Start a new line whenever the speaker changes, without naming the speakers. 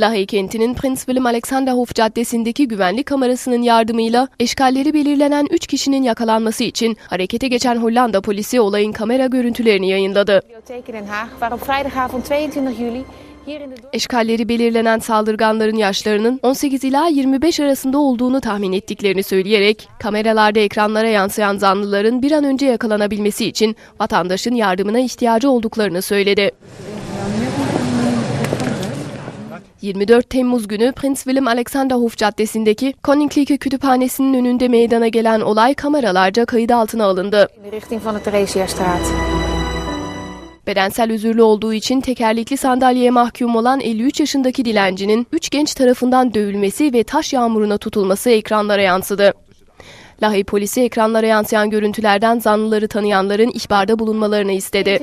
Lahey kentinin Prince Willem Alexanderhof Caddesi'ndeki güvenlik kamerasının yardımıyla eşkalleri belirlenen 3 kişinin yakalanması için harekete geçen Hollanda polisi olayın kamera görüntülerini yayınladı.
Bibliotheek in Den Haag, waar op vrijdagavond 22 juli hier in de dorp...
Eşkalleri belirlenen saldırganların yaşlarının 18 ila 25 arasında olduğunu tahmin ettiklerini söyleyerek kameralarda ekranlara yansıyan zanlıların bir an önce yakalanabilmesi için vatandaşın yardımına ihtiyacı olduklarını söyledi. 24 Temmuz günü Prince Willem Alexanderhof Caddesi'ndeki Koninklijke Kütüphanesi'nin önünde meydana gelen olay kameralarca kayıt altına alındı. Bedensel özürlü olduğu için tekerlekli sandalyeye mahkum olan 53 yaşındaki dilencinin 3 genç tarafından dövülmesi ve taş yağmuruna tutulması ekranlara yansıdı. Lahey polisi ekranlara yansıyan görüntülerden zanlıları tanıyanların ihbarda bulunmalarını istedi.